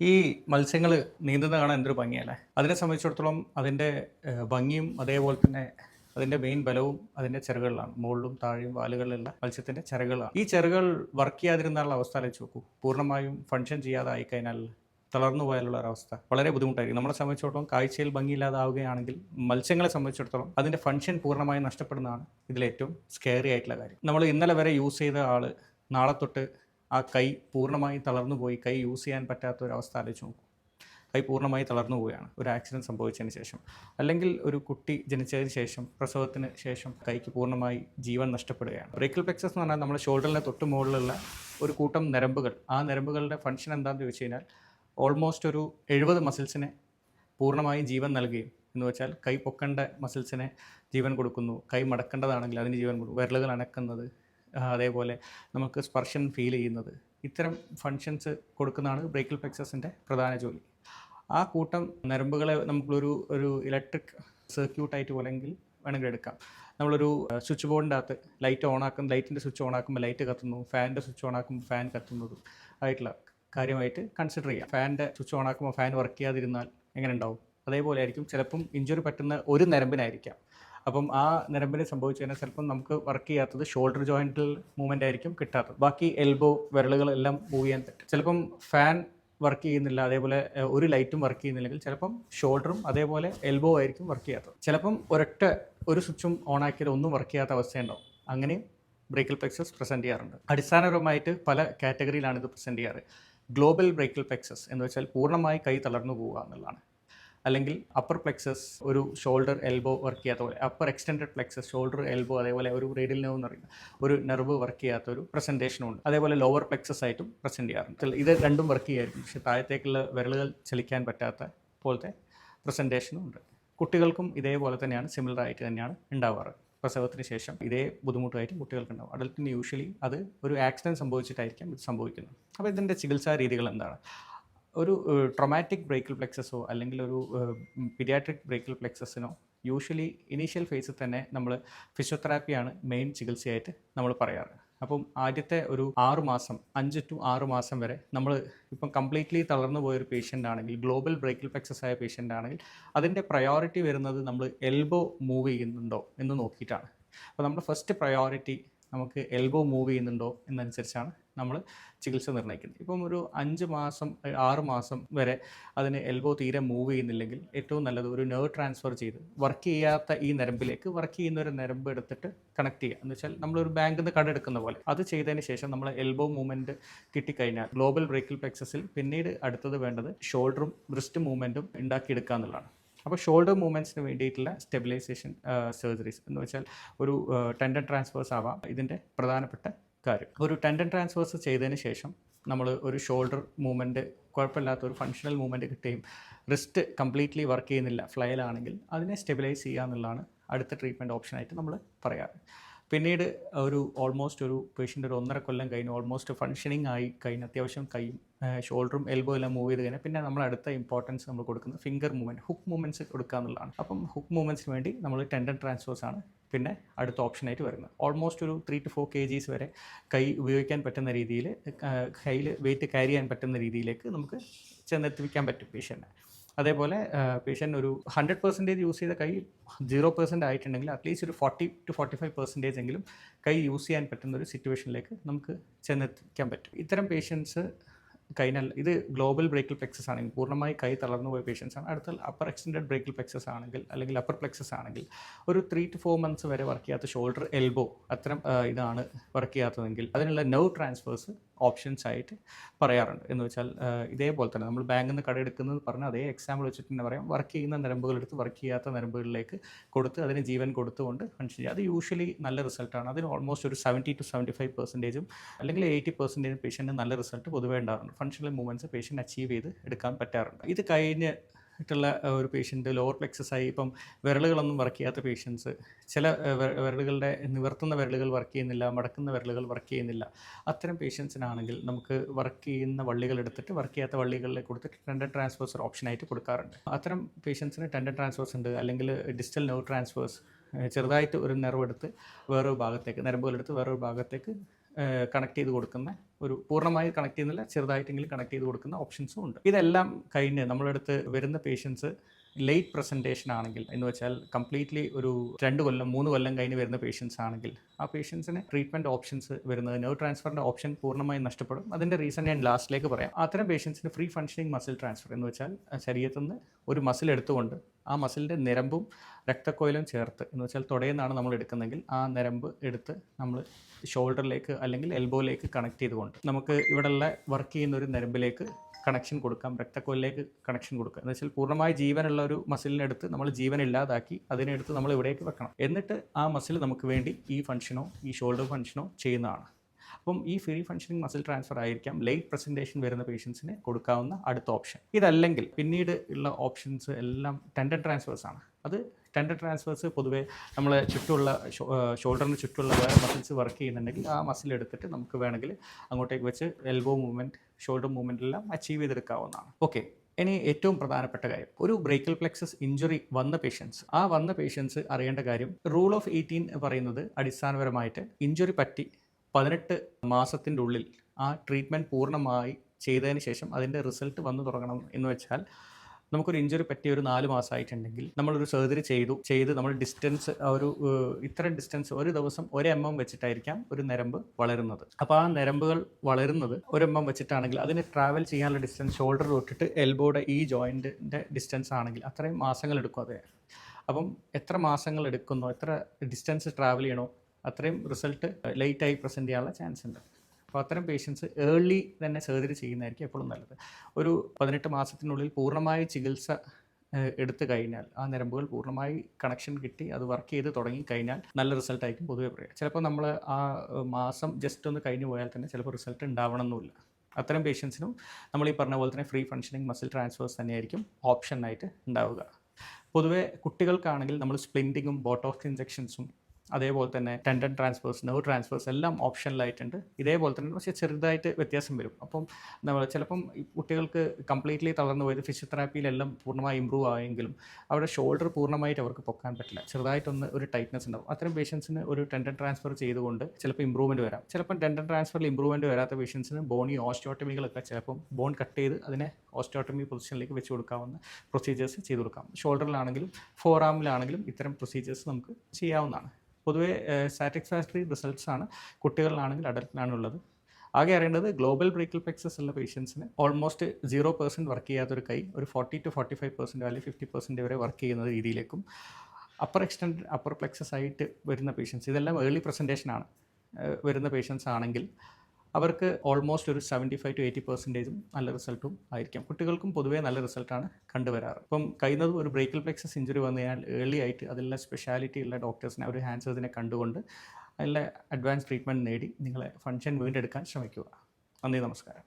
ഈ മത്സ്യങ്ങൾ നീന്തുന്ന കാണാൻ എന്തൊരു ഭംഗിയല്ലേ? അതിനെ സംബന്ധിച്ചിടത്തോളം അതിന്റെ ഭംഗിയും അതേപോലെ തന്നെ അതിന്റെ മെയിൻ ബലവും അതിന്റെ ചിറകുകളിലാണ്. മുകളിലും താഴെയും വാലുകളിലുള്ള മത്സ്യത്തിന്റെ ചിറകുകളാണ്. ഈ ചിറകുകൾ വർക്ക് ചെയ്യാതിരുന്നുള്ള അവസ്ഥ ആലോചിച്ച് നോക്കൂ. പൂർണമായും ഫങ്ഷൻ ചെയ്യാതെ ആയിക്കഴിഞ്ഞാൽ തളർന്നു പോയാലുള്ള ഒരവസ്ഥ വളരെ ബുദ്ധിമുട്ടായിരിക്കും. നമ്മളെ സംബന്ധിച്ചിടത്തോളം കാഴ്ചയിൽ ഭംഗിയില്ലാതാവുകയാണെങ്കിൽ മത്സ്യങ്ങളെ സംബന്ധിച്ചിടത്തോളം അതിന്റെ ഫങ്ഷൻ പൂർണമായും നഷ്ടപ്പെടുന്നതാണ് ഇതിലേറ്റവും സ്കെയറി ആയിട്ടുള്ള കാര്യം. നമ്മൾ ഇന്നലെ വരെ യൂസ് ചെയ്ത ആൾ നാളെ തൊട്ട് ആ കൈ പൂർണമായി തളർന്നു പോയി. കൈ യൂസ് ചെയ്യാൻ പറ്റാത്ത ഒരു അവസ്ഥ ആലോചിച്ച് നോക്കും. കൈ പൂർണമായി തളർന്നു പോവുകയാണ്. ഒരു ആക്സിഡന്റ് സംഭവിച്ചതിന് ശേഷം. അല്ലെങ്കിൽ ഒരു കുട്ടി ജനിച്ചതിന് ശേഷം പ്രസവത്തിന് ശേഷം കൈക്ക് പൂർണമായി ജീവൻ നഷ്ടപ്പെടുകയാണ്. ബ്രേക്കിൾ പ്ലെക്സസ് എന്ന് പറഞ്ഞാൽ നമ്മുടെ ഷോൾഡറിന്റെ തൊട്ട് മുകളിലുള്ള ഒരു കൂട്ടം നരമ്പുകൾ. ആ നരമ്പുകളുടെ ഫങ്ഷൻ എന്താണെന്ന് ചോദിച്ചു കഴിഞ്ഞാൽ ഓൾമോസ്റ്റ് ഒരു എഴുപത് മസിൽസിനെ പൂർണമായി ജീവൻ നൽകുകയും എന്ന് വെച്ചാൽ കൈ പൊക്കേണ്ട മസിൽസിനെ ജീവൻ കൊടുക്കുന്നു. കൈ മടക്കേണ്ടതാണെങ്കിൽ അതിന് ജീവൻ കൊടുക്കും വിരലുകൾ അനക്കുന്നത് അതേപോലെ നമുക്ക് സ്പർശം ഫീൽ ചെയ്യുന്നത്. ഇത്തരം ഫങ്ഷൻസ് കൊടുക്കുന്നതാണ് ബ്രേക്കൽ പ്ലെക്സസിന്റെ പ്രധാന ജോലി. ആ കൂട്ടം നരമ്പുകളെ നമുക്കൊരു ഒരു ഇലക്ട്രിക് സർക്യൂട്ടായിട്ട് പോലെങ്കിൽ വേണമെങ്കിൽ എടുക്കാം. നമ്മളൊരു സ്വിച്ച് ബോർഡിന്റെ അകത്ത് ലൈറ്റ് ഓൺ ആക്കും ലൈറ്റിന്റെ സ്വിച്ച് ഓൺ ആക്കുമ്പോൾ ലൈറ്റ് കത്തുന്നു ഫാനിന്റെ സ്വിച്ച് ഓൺ ആക്കുമ്പോൾ ഫാൻ കത്തുന്നതും ആയിട്ടുള്ള കാര്യമായിട്ട് കൺസിഡർ ചെയ്യാം. ഫാനിന്റെ സ്വിച്ച് ഓൺ ആക്കുമ്പോൾ ഫാൻ വർക്ക് ചെയ്യാതിരുന്നാൽ എങ്ങനെ ഉണ്ടാവും? അതേപോലെ ആയിരിക്കും. ചിലപ്പം ഇഞ്ചുറി പറ്റുന്ന ഒരു നരമ്പിനായിരിക്കാം. അപ്പം ആ നിരമ്പിന് സംഭവിച്ചു കഴിഞ്ഞാൽ ചിലപ്പം നമുക്ക് വർക്ക് ചെയ്യാത്തത് ഷോൾഡർ ജോയിന്റിൽ മൂവ്മെന്റ് ആയിരിക്കും കിട്ടാത്തത്. ബാക്കി എൽബോ വിരലുകളെല്ലാം മൂവ് ചെയ്യാൻ പറ്റും. ചിലപ്പം ഫാൻ വർക്ക് ചെയ്യുന്നില്ല അതേപോലെ ഒരു ലൈറ്റും വർക്ക് ചെയ്യുന്നില്ലെങ്കിൽ ചിലപ്പം ഷോൾഡറും അതേപോലെ എൽബോ ആയിരിക്കും വർക്ക് ചെയ്യാത്തത്. ചിലപ്പം ഒരൊറ്റ ഒരു സ്വിച്ചും ഓൺ ആക്കിയത് ഒന്നും വർക്ക് ചെയ്യാത്ത അവസ്ഥയുണ്ടാവും. അങ്ങനെയും ബ്രേക്കൽ പ്ലെക്സസ് പ്രസന്റ് ചെയ്യാറുണ്ട്. അടിസ്ഥാനപരമായിട്ട് പല കാറ്റഗറിയിലാണ് ഇത് പ്രസന്റ് ചെയ്യാറ്. ഗ്ലോബൽ ബ്രേക്കൽ പ്ലെക്സസ് എന്ന് വെച്ചാൽ പൂർണമായി കൈ തളർന്നു പോകുക എന്നുള്ളതാണ്. അല്ലെങ്കിൽ അപ്പർ പ്ലെക്സസ് ഒരു ഷോൾഡർ എൽബോ വർക്ക് ചെയ്യാത്ത പോലെ upper extended plexus shoulder elbow അതേപോലെ ഒരു റേഡിയൽ നെർവ് എന്ന് പറയുന്ന ഒരു നെർവ് വർക്ക് ചെയ്യാത്ത ഒരു പ്രസന്റേഷനും ഉണ്ട്. അതേപോലെ ലോവർ പ്ലെക്സസ് ആയിട്ടും പ്രസന്റ് ചെയ്യാറുണ്ട്. ഇത് രണ്ടും വർക്ക് ചെയ്യായിരിക്കും. പക്ഷേ താഴത്തേക്കുള്ള വിരലുകൾ ചലിക്കാൻ പറ്റാത്ത പോലത്തെ പ്രസന്റേഷനും ഉണ്ട്. കുട്ടികൾക്കും ഇതേപോലെ തന്നെയാണ് സിമിലർ ആയിട്ട് തന്നെയാണ് ഉണ്ടാവാറ്. പ്രസവത്തിന് ശേഷം ഇതേ ബുദ്ധിമുട്ടായിട്ട് കുട്ടികൾക്ക് ഉണ്ടാവും. അഡൽട്ടിന് യൂഷ്വലി അത് ഒരു ആക്സിഡന്റ് സംഭവിച്ചിട്ടായിരിക്കും ഇത് സംഭവിക്കുന്നത്. അപ്പോൾ ഇതിന്റെ ചികിത്സാ രീതികൾ എന്താണ്? ഒരു ട്രൊമാറ്റിക് ബ്രേക്കിൾ പ്ലെക്സസോ അല്ലെങ്കിൽ ഒരു പിഡിയാട്രിക് ബ്രേക്കിൾ പ്ലെക്സസിനോ യൂഷ്വലി ഇനീഷ്യൽ ഫേസിൽ തന്നെ നമ്മൾ ഫിസിയോതെറാപ്പിയാണ് മെയിൻ ചികിത്സയായിട്ട് നമ്മൾ പറയാറ്. അപ്പം ആദ്യത്തെ ഒരു ആറ് മാസം അഞ്ച് ടു ആറ് മാസം വരെ നമ്മൾ ഇപ്പം കംപ്ലീറ്റ്ലി തളർന്നു പോയൊരു പേഷ്യന്റ് ആണെങ്കിൽ ഗ്ലോബൽ ബ്രേക്കിൽ പ്ലെക്സസ് ആയ പേഷ്യന്റ് ആണെങ്കിൽ അതിന്റെ പ്രയോറിറ്റി വരുന്നത് നമ്മൾ എൽബോ മൂവ് ചെയ്യുന്നുണ്ടോ എന്ന് നോക്കിയിട്ടാണ്. അപ്പോൾ നമ്മുടെ ഫസ്റ്റ് പ്രയോറിറ്റി നമുക്ക് എൽബോ മൂവ് ചെയ്യുന്നുണ്ടോ എന്നനുസരിച്ചാണ് നമ്മൾ ചികിത്സ നിർണയിക്കുന്നത്. ഇപ്പം ഒരു അഞ്ച് മാസം ആറ് മാസം വരെ അതിന് എൽബോ തീരെ മൂവ് ചെയ്യുന്നില്ലെങ്കിൽ ഏറ്റവും നല്ലത് ഒരു നെർവ് ട്രാൻസ്ഫർ ചെയ്ത് വർക്ക് ചെയ്യാത്ത ഈ നരമ്പിലേക്ക് വർക്ക് ചെയ്യുന്ന ഒരു നരമ്പ് എടുത്തിട്ട് കണക്ട് ചെയ്യുക. എന്ന് വെച്ചാൽ നമ്മളൊരു ബാങ്കിൽ നിന്ന് കട എടുക്കുന്ന പോലെ. അത് ചെയ്തതിന് ശേഷം നമ്മൾ എൽബോ മൂവ്മെന്റ് കിട്ടിക്കഴിഞ്ഞാൽ ഗ്ലോബൽ ബ്രേക്കിൽ പ്ലെക്സസിൽ പിന്നീട് അടുത്തത് വേണ്ടത് ഷോൾഡറും ബ്രിസ്റ്റ് മൂവ്മെന്റും ഉണ്ടാക്കിയെടുക്കുക എന്നുള്ളതാണ്. അപ്പോൾ ഷോൾഡർ മൂവ്മെന്റ്സിന് വേണ്ടിയിട്ടുള്ള സ്റ്റെബിലൈസേഷൻ സർജറീസ് എന്ന് വെച്ചാൽ ഒരു ടെൻഡൻ ട്രാൻസ്ഫേഴ്സ് ആവാം. ഇതിന്റെ പ്രധാനപ്പെട്ട കാര്യം. ഒരു ടെൻഡൻ ട്രാൻസ്ഫേഴ്സ് ചെയ്തതിന് ശേഷം നമ്മൾ ഒരു ഷോൾഡർ മൂവ്മെന്റ് കുഴപ്പമില്ലാത്ത ഒരു ഫങ്ഷണൽ മൂവ്മെന്റ് കിട്ടുകയും റിസ്റ്റ് കംപ്ലീറ്റ്ലി വർക്ക് ചെയ്യുന്നില്ല ഫ്ലൈലാണെങ്കിൽ അതിനെ സ്റ്റെബിലൈസ് ചെയ്യുക എന്നുള്ളതാണ് അടുത്ത ട്രീറ്റ്മെന്റ് ഓപ്ഷനായിട്ട് നമ്മൾ പറയാറ്. പിന്നീട് ഒരു ഓൾമോസ്റ്റ് ഒരു പേഷ്യന്റ് ഒരു ഒന്നര കൊല്ലം കഴിഞ്ഞ് ഓൾമോസ്റ്റ് ഫങ്ഷനിങ് ആയി കഴിഞ്ഞ് അത്യാവശ്യം കൈയും ഷോൾഡറും എൽബോ എല്ലാം മൂവ് ചെയ്ത് കഴിഞ്ഞാൽ പിന്നെ നമ്മൾ അടുത്ത ഇമ്പോർട്ടൻസ് നമ്മൾ കൊടുക്കുന്നത് ഫിംഗർ മൂവ്മെന്റ് ഹുക്ക് മൂവ്മെന്റ്സ് കൊടുക്കുക എന്നുള്ളതാണ്. അപ്പം ഹുക്ക് മൂവ്മെന്റ്സിന് വേണ്ടി നമ്മൾ ടെൻഡൻ ട്രാൻസ്ഫേഴ്സ് ആണ് പിന്നെ അടുത്ത ഓപ്ഷനായിട്ട് വരുന്നത്. ഓൾമോസ്റ്റ് ഒരു three to four K Gs വരെ കൈ ഉപയോഗിക്കാൻ പറ്റുന്ന രീതിയിൽ കയ്യിൽ വെയിറ്റ് ക്യാരി ചെയ്യാൻ പറ്റുന്ന രീതിയിലേക്ക് നമുക്ക് ചെന്നെത്തിപ്പിക്കാൻ പറ്റും പേഷ്യന്റിനെ അതേപോലെ പേഷ്യന്റ് ഒരു ഹൺഡ്രഡ് പെർസെന്റേജ് യൂസ് ചെയ്ത കൈ സീറോ പെർസെന്റ് ആയിട്ടുണ്ടെങ്കിൽ അറ്റ്ലീസ്റ്റ് ഒരു forty to forty five percentage എങ്കിലും കൈ യൂസ് ചെയ്യാൻ പറ്റുന്ന ഒരു സിറ്റുവേഷനിലേക്ക് നമുക്ക് ചെന്നെത്തിക്കാൻ പറ്റും. ഇത്തരം പേഷ്യൻസ് കൈനൽ ഇത് ഗ്ലോബൽ ബ്രേക്കൽ പ്ലെക്സസ് ആണെങ്കിൽ പൂർണമായി കൈ തളർന്നു പോയ പേഷ്യൻസ് ആണ്. അടുത്ത അപ്പർ എക്സ്റ്റൻഡഡ് ബ്രേക്കൽ പ്ലെക്സസ് ആണെങ്കിൽ അല്ലെങ്കിൽ അപ്പർ പ്ലെക്സസ് ആണെങ്കിൽ ഒരു ത്രീ ടു ഫോർ മന്ത്സ് വരെ വർക്ക് ചെയ്യാത്ത ഷോൾഡർ എൽബോ അത്തരം ഇതാണ് വർക്ക് ചെയ്യാത്തതെങ്കിൽ അതിനുള്ള നെർവ് ട്രാൻസ്ഫേഴ്സ് ഓപ്ഷൻസ് ആയിട്ട് പറയാറുണ്ട്. എന്ന് വെച്ചാൽ ഇതേപോലെ തന്നെ നമ്മൾ ബാങ്കിൽ നിന്ന് കട എടുക്കുന്നത് പറഞ്ഞാൽ അതേ എക്സാമ്പിൾ വെച്ചിട്ട് തന്നെ പറയാം. വർക്ക് ചെയ്യുന്ന നിരമ്പുകൾ എടുത്ത് വർക്ക് ചെയ്യാത്ത നരമ്പുകളിലേക്ക് കൊടുത്ത് അതിന് ജീവൻ കൊടുത്തുകൊണ്ട് ഫങ്ഷൻ ചെയ്യുക. അത് യൂഷ്വലി നല്ല റിസൾട്ടാണ് അതിന് ഓൾമോസ്റ്റ് ഒരു സെവന്റി ടു സെവന്റി ഫൈവ് പെർസെന്റേജും അല്ലെങ്കിൽ എയ്റ്റി പെർസെന്റേജും പേഷ്യന്റിന് നല്ല റിസൾട്ട് പൊതുവേ ഉണ്ടാകുന്നുണ്ട് ഫങ്ഷണൽ മൂവ്മെന്റ്സ് പേഷ്യന്റ് അച്ചീവ് ചെയ്ത് എടുക്കാൻ പറ്റാറുണ്ട്. ഇത് കഴിഞ്ഞ് ട്ടുള്ള ഒരു പേഷ്യന്റ് ലോവർ പ്ലെക്സസ് ആയി. ഇപ്പം വിരലുകളൊന്നും വർക്ക് ചെയ്യാത്ത പേഷ്യൻസ് ചില വിരലുകളുടെ നിവർത്തുന്ന വിരലുകൾ വർക്ക് ചെയ്യുന്നില്ല മടക്കുന്ന വിരലുകൾ വർക്ക് ചെയ്യുന്നില്ല. അത്തരം പേഷ്യൻസിനാണെങ്കിൽ നമുക്ക് വർക്ക് ചെയ്യുന്ന വള്ളികൾ എടുത്തിട്ട് വർക്ക് ചെയ്യാത്ത വള്ളികളിൽ കൊടുത്തിട്ട് ടെൻഡൻ ട്രാൻസ്ഫേഴ്സ് ഒരു ഓപ്ഷനായിട്ട് കൊടുക്കാറുണ്ട്. അത്തരം പേഷ്യൻസിന് ടെൻഡൻ ട്രാൻസ്ഫേഴ്സ് ഉണ്ട് അല്ലെങ്കിൽ ഡിജിറ്റൽ നെർവ് ട്രാൻസ്ഫേഴ്സ് ചെറുതായിട്ട് ഒരു നെർവ് എടുത്ത് വേറൊരു ഭാഗത്തേക്ക് നരമ്പുകളെടുത്ത് വേറൊരു ഭാഗത്തേക്ക് കണക്ട് ചെയ്ത് കൊടുക്കുന്ന ഒരു പൂർണമായി കണക്ട് ചെയ്യുന്നില്ല ചെറുതായിട്ടെങ്കിലും കണക്ട് ചെയ്ത് കൊടുക്കുന്ന ഓപ്ഷൻസും ഉണ്ട്. ഇതെല്ലാം കഴിഞ്ഞ് നമ്മളടുത്ത് വരുന്ന പേഷ്യൻസ് ലേറ്റ് പ്രസന്റേഷൻ ആണെങ്കിൽ എന്ന് വെച്ചാൽ കംപ്ലീറ്റ്ലി ഒരു രണ്ട് കൊല്ലം മൂന്ന് കൊല്ലം കഴിഞ്ഞ് വരുന്ന പേഷ്യൻസ് ആണെങ്കിൽ ആ പേഷ്യൻസിന് ട്രീറ്റ്മെന്റ് ഓപ്ഷൻസ് വരുന്നത് നെർവ് ട്രാൻസ്ഫറിന്റെ ഓപ്ഷൻ പൂർണമായും നഷ്ടപ്പെടും. അതിന്റെ റീസൺ ഞാൻ ലാസ്റ്റിലേക്ക് പറയാം. അത്തരം പേഷ്യൻസിന് ഫ്രീ ഫങ്ഷനിങ് മസിൽ ട്രാൻസ്ഫർ എന്ന് വെച്ചാൽ ശരീരത്തിൽ നിന്ന് ഒരു മസിൽ എടുത്തുകൊണ്ട് ആ മസിലിന്റെ നിരമ്പും രക്തക്കോയിലും ചേർത്ത് എന്ന് വെച്ചാൽ തുടയെന്നാണ് നമ്മൾ എടുക്കുന്നതെങ്കിൽ ആ നിരമ്പ് എടുത്ത് നമ്മൾ ഷോൾഡറിലേക്ക് അല്ലെങ്കിൽ എൽബോയിലേക്ക് കണക്ട് ചെയ്തുകൊണ്ട് നമുക്ക് ഇവിടെയുള്ള വർക്ക് ചെയ്യുന്ന ഒരു നിരമ്പിലേക്ക് കണക്ഷൻ കൊടുക്കാം രക്തക്കൊല്ലിലേക്ക് കണക്ഷൻ കൊടുക്കുക. എന്ന് വെച്ചാൽ പൂർണമായ ജീവനുള്ള ഒരു മസിലിനെടുത്ത് നമ്മൾ ജീവൻ ഇല്ലാതാക്കി അതിനെടുത്ത് നമ്മൾ ഇവിടേക്ക് വെക്കണം. എന്നിട്ട് ആ മസിൽ നമുക്ക് വേണ്ടി ഈ ഫംഗ്ഷനോ ഈ ഷോൾഡർ ഫംഗ്ഷനോ ചെയ്യുന്നതാണ്. അപ്പം ഈ ഫ്രീ ഫങ്ഷനിങ് മസിൽ ട്രാൻസ്ഫർ ആയിരിക്കാം. ലേറ്റ് പ്രസന്റേഷൻ വരുന്ന പേഷ്യൻസിന് കൊടുക്കാവുന്ന അടുത്ത ഓപ്ഷൻ ഇതല്ലെങ്കിൽ പിന്നീട് ഉള്ള ഓപ്ഷൻസ് എല്ലാം ടെൻഡൻ ട്രാൻസ്ഫേഴ്സ് ആണ്. അത് ടെൻഡർ ട്രാൻസ്ഫേഴ്സ് പൊതുവേ നമ്മൾ ചുറ്റുമുള്ള ഷോൾഡറിന് ചുറ്റുമുള്ള മസിൽസ് വർക്ക് ചെയ്യുന്നുണ്ടെങ്കിൽ ആ മസിൽ എടുത്തിട്ട് നമുക്ക് വേണമെങ്കിൽ അങ്ങോട്ടേക്ക് വെച്ച് എൽബോ മൂവ്മെന്റ് ഷോൾഡർ മൂവ്മെന്റ് എല്ലാം അച്ചീവ് ചെയ്തെടുക്കാവുന്നതാണ്. ഓക്കെ ഇനി ഏറ്റവും പ്രധാനപ്പെട്ട കാര്യം. ഒരു ബ്രേക്കൽ പ്ലെക്സസ് ഇഞ്ചുറി വന്ന പേഷ്യൻസ് ആ വന്ന പേഷ്യൻസ് അറിയേണ്ട കാര്യം റൂൾ ഓഫ് എയ്റ്റീൻ പറയുന്നത് അടിസ്ഥാനപരമായിട്ട് ഇഞ്ചുറി പറ്റി പതിനെട്ട് മാസത്തിന്റെ ഉള്ളിൽ ആ ട്രീറ്റ്മെന്റ് പൂർണമായി ചെയ്തതിന് ശേഷം അതിന്റെ റിസൾട്ട് വന്നു തുടങ്ങണം എന്ന് വെച്ചാൽ നമുക്കൊരു ഇഞ്ചുറി പറ്റിയ ഒരു നാല് മാസമായിട്ടുണ്ടെങ്കിൽ നമ്മളൊരു സർജറി ചെയ്തു ചെയ്ത് നമ്മൾ ഡിസ്റ്റൻസ് ഒരു ഇത്ര ഡിസ്റ്റൻസ് ഒരു ദിവസം ഒരു എം എം വെച്ചിട്ടായിരിക്കാം ഒരു നരമ്പ് വളരുന്നത്. അപ്പോൾ ആ നരമ്പുകൾ വളരുന്നത് ഒരു എം എം വെച്ചിട്ടാണെങ്കിൽ അതിന് ട്രാവൽ ചെയ്യാനുള്ള ഡിസ്റ്റൻസ് ഷോൾഡർ തൊട്ടിട്ട് എൽബോയുടെ ഈ ജോയിന്റിന്റെ ഡിസ്റ്റൻസ് ആണെങ്കിൽ അത്രയും മാസങ്ങൾ എടുക്കും അതെ. അപ്പം എത്ര മാസങ്ങൾ എടുക്കുന്നോ എത്ര ഡിസ്റ്റൻസ് ട്രാവൽ ചെയ്യണോ അത്രയും റിസൾട്ട് ലേറ്റായി പ്രസന്റ് ചെയ്യാനുള്ള ചാൻസ് ഉണ്ട്. അപ്പോൾ അത്തരം പേഷ്യൻസ് ഏർലി തന്നെ സർജറി ചെയ്യുന്നതായിരിക്കും എപ്പോഴും നല്ലത്. ഒരു പതിനെട്ട് മാസത്തിനുള്ളിൽ പൂർണമായ ചികിത്സ എടുത്തു കഴിഞ്ഞാൽ ആ നരമ്പുകൾ പൂർണമായി കണക്ഷൻ കിട്ടി അത് വർക്ക് ചെയ്ത് തുടങ്ങി കഴിഞ്ഞാൽ നല്ല റിസൾട്ടായിരിക്കും പൊതുവെ പറയുക ചിലപ്പോൾ നമ്മൾ ആ മാസം ജസ്റ്റ് ഒന്ന് കഴിഞ്ഞു പോയാൽ തന്നെ ചിലപ്പോൾ റിസൾട്ട് ഉണ്ടാവണമെന്നില്ല. അത്തരം പേഷ്യൻസിനും നമ്മൾ ഈ പറഞ്ഞ പോലെ തന്നെ ഫ്രീ ഫങ്ഷനിങ് മസിൽ ട്രാൻസ്ഫേഴ്സ് തന്നെയായിരിക്കും ഓപ്ഷനായിട്ട് ഉണ്ടാവുക. പൊതുവേ കുട്ടികൾക്കാണെങ്കിൽ നമ്മൾ സ്പ്ലിന്റിങ്ങും ബോട്ടോക്സ് ഇഞ്ചെക്ഷൻസും അതേപോലെ തന്നെ ടെൻഡൻ ട്രാൻസ്ഫേഴ്സ് നെർവ് ട്രാൻസ്ഫേഴ്സ് എല്ലാം ഓപ്ഷനിലായിട്ടുണ്ട് ഇതേപോലെ തന്നെ പക്ഷേ ചെറുതായിട്ട് വ്യത്യാസം വരും. അപ്പം നമ്മൾ ചിലപ്പം കുട്ടികൾക്ക് കംപ്ലീറ്റ്ലി തളർന്നു പോയത് ഫിസിയോതെറാപ്പിയിലെല്ലാം പൂർണമായി ഇമ്പ്രൂവ് ആയെങ്കിലും അവിടെ ഷോൾഡർ പൂർണമായിട്ട് അവർക്ക് പൊക്കാൻ പറ്റില്ല. ചെറുതായിട്ടൊന്ന് ഒരു ടൈറ്റ്നസ് ഉണ്ടാവും. അത്തരം പേഷ്യൻസിന് ഒരു ടെൻഡൻ ട്രാൻസ്ഫർ ചെയ്തുകൊണ്ട് ചിലപ്പോൾ ഇമ്പ്രൂവ്മെന്റ് വരാം. ചിലപ്പം ടെൻഡൻ ട്രാൻസ്ഫറിൽ ഇമ്പ്രൂവ്മെന്റ് വരാത്ത പേഷ്യൻസിന് ബോണി ഓസ്റ്റോട്ടമികളൊക്കെ ചിലപ്പം ബോൺ കട്ട് ചെയ്ത് അതിനെ ഓസ്റ്റോട്ടമി പൊസിഷനിലേക്ക് വെച്ച് കൊടുക്കാവുന്ന പ്രൊസീജിയേഴ്സ് ചെയ്തു കൊടുക്കാം. ഷോൾഡറിലാണെങ്കിലും ഫോർ ആമിലാണെങ്കിലും ഇത്തരം പ്രൊസീജിയേഴ്സ് നമുക്ക് ചെയ്യാവുന്നതാണ്. പൊതുവേ സാറ്റിസ്ഫാക്ടറി റിസൾട്ട്സ് ആണ്. കുട്ടികളിലാണെങ്കിൽ അഡൽട്ടിലാണ് ഉള്ളത് ആകെ അറിയേണ്ടത് ഗ്ലോബൽ ബ്രേക്കൽ പെക്സസ് ഉള്ള പേഷ്യൻസിന് ഓൾമോസ്റ്റ് സീറോ പെർസെന്റ് വർക്ക് ചെയ്യാത്തൊരു കൈ ഒരു forty to forty five percent അല്ലെങ്കിൽ ഫിഫ്റ്റി പെർസെന്റ് വരെ വർക്ക് ചെയ്യുന്ന രീതിയിലേക്കും അപ്പർ എക്സ്റ്റൻഡ് അപ്പർ പ്ലെക്സസ് ആയിട്ട് വരുന്ന പേഷ്യൻസ് ഇതെല്ലാം ഏർലി പ്രസന്റേഷനാണ് വരുന്ന പേഷ്യൻസ് ആണെങ്കിൽ അവർക്ക് ഓൾമോസ്റ്റ് ഒരു സെവന്റി ഫൈവ് ടു എയ്റ്റി പെർസെന്റേജും നല്ല റിസൾട്ടും ആയിരിക്കും. കുട്ടികൾക്കും പൊതുവേ നല്ല റിസൾട്ടാണ് കണ്ടുവരാറ്. ഇപ്പം കഴിയുന്നതും ഒരു ബ്രേക്കൽ പ്ലെക്സസ് ഇഞ്ചുറി വന്നു കഴിഞ്ഞാൽ ഏർലി ആയിട്ട് അതിലുള്ള സ്പെഷ്യാലിറ്റി ഉള്ള ഡോക്ടേഴ്സിനെ ഒരു ഹാൻസേഴ്സിനെ കണ്ടുകൊണ്ട് അതിലെ അഡ്വാൻസ് ട്രീറ്റ്മെന്റ് നേടി നിങ്ങളെ ഫങ്ഷൻ വീണ്ടെടുക്കാൻ ശ്രമിക്കുക. നന്ദി നമസ്കാരം.